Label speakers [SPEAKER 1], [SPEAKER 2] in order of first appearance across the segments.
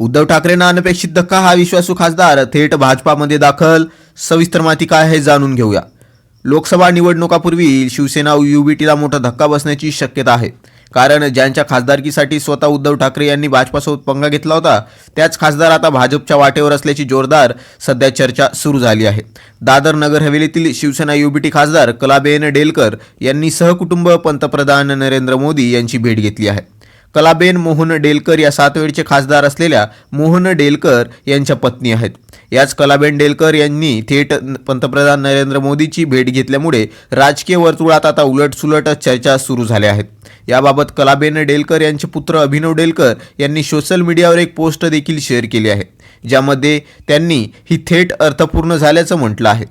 [SPEAKER 1] उद्धव ठाकरेंना अनपेक्षित धक्का हा विश्वासू खासदार थेट भाजपामध्ये दाखल. सविस्तर माहिती काय आहे जाणून घेऊया. लोकसभा निवडणुकापूर्वी शिवसेना युबीटीला मोठा धक्का बसण्याची शक्यता आहे. कारण ज्यांच्या खासदारकीसाठी स्वतः उद्धव ठाकरे यांनी भाजपासोबत पंगा घेतला होता त्याच खासदार आता भाजपच्या वाटेवर असल्याची जोरदार सध्या चर्चा सुरू झाली आहे. दादर नगर हवेलीतील शिवसेना युबीटी खासदार कलाबेन डेलकर यांनी सहकुटुंब पंतप्रधान नरेंद्र मोदी यांची भेट घेतली आहे. कलाबेन मोहन डेलकर या सात वेळचे खासदार असलेल्या मोहन डेलकर यांच्या पत्नी आहेत. याच कलाबेन डेलकर यांनी थेट पंतप्रधान नरेंद्र मोदीची भेट घेतल्यामुळे राजकीय वर्तुळात आता उलटसुलट चर्चा सुरू झाल्या आहेत. याबाबत कलाबेन डेलकर यांचे पुत्र अभिनव डेलकर यांनी सोशल मीडियावर एक पोस्ट देखील शेअर केली आहे ज्यामध्ये त्यांनी ही थेट अर्थपूर्ण झाल्याचं म्हटलं आहे.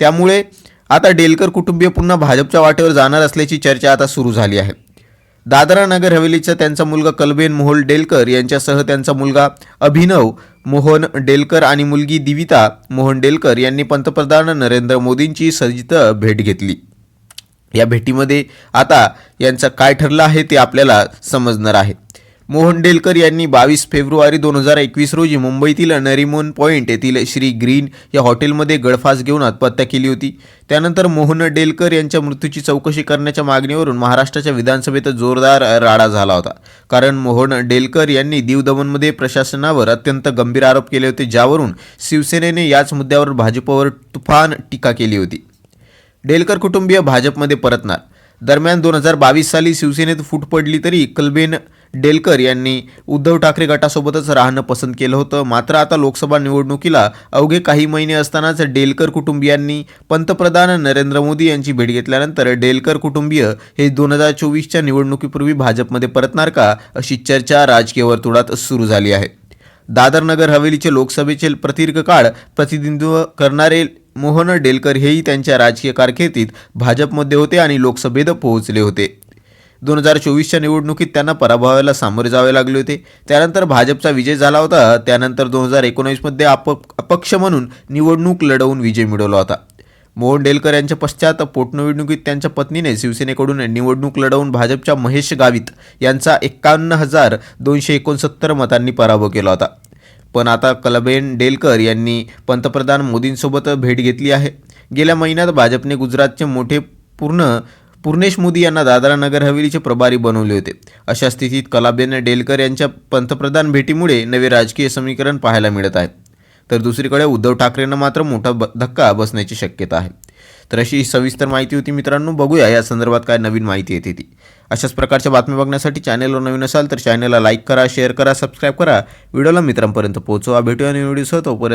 [SPEAKER 1] त्यामुळे आता डेलकर कुटुंबीय पुन्हा भाजपच्या वाटेवर जाणार असल्याची चर्चा आता सुरू झाली आहे. दादरा नगर हवेलीचा त्यांचा मुलगा कल्बेन मोहोल डेलकर यांच्यासह त्यांचा मुलगा अभिनव मोहन डेलकर आणि मुलगी दिविता मोहन डेलकर यांनी पंतप्रधान नरेंद्र मोदींची सजित भेट घेतली. या भेटीमध्ये आता यांचं काय ठरलं आहे ते आपल्याला समजणार आहे. मोहन डेलकर यांनी बावीस फेब्रुवारी दोन हजार एकवीस रोजी मुंबईतील नरिमोन पॉईंट येथील श्री ग्रीन या हॉटेलमध्ये गळफास घेऊन आत्महत्या केली होती. त्यानंतर मोहन डेलकर यांच्या मृत्यूची चौकशी करण्याच्या मागणीवरून महाराष्ट्राच्या विधानसभेत जोरदार राडा झाला होता. कारण मोहन डेलकर यांनी दीव दमनमध्ये प्रशासनावर अत्यंत गंभीर आरोप केले होते ज्यावरून शिवसेनेने याच मुद्द्यावर भाजपवर तुफान टीका केली होती. डेलकर कुटुंबीय भाजपमध्ये परतणार. दरम्यान दोन हजार बावीस साली शिवसेनेत फूट पडली तरी कलबेन डेलकर यांनी उद्धव ठाकरे गटासोबतच राहणं पसंत केलं होतं. मात्र आता लोकसभा निवडणुकीला अवघे काही महिने असतानाच डेलकर कुटुंबियांनी पंतप्रधान नरेंद्र मोदी यांची भेट घेतल्यानंतर डेलकर कुटुंबीय हे दोन हजार चोवीसच्या निवडणुकीपूर्वी भाजपमध्ये परतणार का अशी चर्चा राजकीय वर्तुळात सुरू झाली आहे. दादर नगर हवेलीचे लोकसभेचे प्रदीर्घ काळ प्रतिनिधित्व करणारे मोहन डेलकर हेही त्यांच्या राजकीय कारकिर्दीत भाजपमध्ये होते आणि लोकसभेत पोहोचले होते. दोन हजार चोवीसच्या निवडणुकीत त्यांना पराभवाला सामोरे जावे लागले होते. त्यानंतर भाजपचा विजय झाला होता. त्यानंतर दोन हजार एकोणीसमध्ये अप अपक्ष म्हणून निवडणूक लढवून विजय मिळवला होता. मोहन डेलकर यांच्या पश्चात पोटनिवडणुकीत त्यांच्या पत्नीने शिवसेनेकडून निवडणूक लढवून भाजपच्या महेश गावित यांचा एक्कावन्न हजार दोनशे एकोणसत्तर मतांनी पराभव केला होता. पण आता कलबेन डेलकर यांनी पंतप्रधान मोदींसोबत भेट घेतली आहे. गेल्या महिन्यात भाजपने गुजरातचे मोठे पूर्ण पूर्णेश मोदी यांना दादरा नगर हवेलीचे प्रभारी बनवले होते. अशा स्थितीत कलाबेन डेलकर यांच्या पंतप्रधान भेटीमुळे नवे राजकीय समीकरण पाहायला मिळत आहे. तर दुसरीकडे उद्धव ठाकरेंना मात्र मोठा ब धक्का बसण्याची शक्यता आहे. तर अशी सविस्तर माहिती होती मित्रांनो बघूया या संदर्भात काय नवीन माहिती येते ती अशाच प्रकारच्या बातम्या बघण्यासाठी चॅनलवर नवीन असाल तर चॅनलला लाईक करा शेअर करा सबस्क्राईब करा. व्हिडिओला मित्रांपर्यंत पोहोचवा. भेटूया आणि व्हिडिओसह तोपर्यंत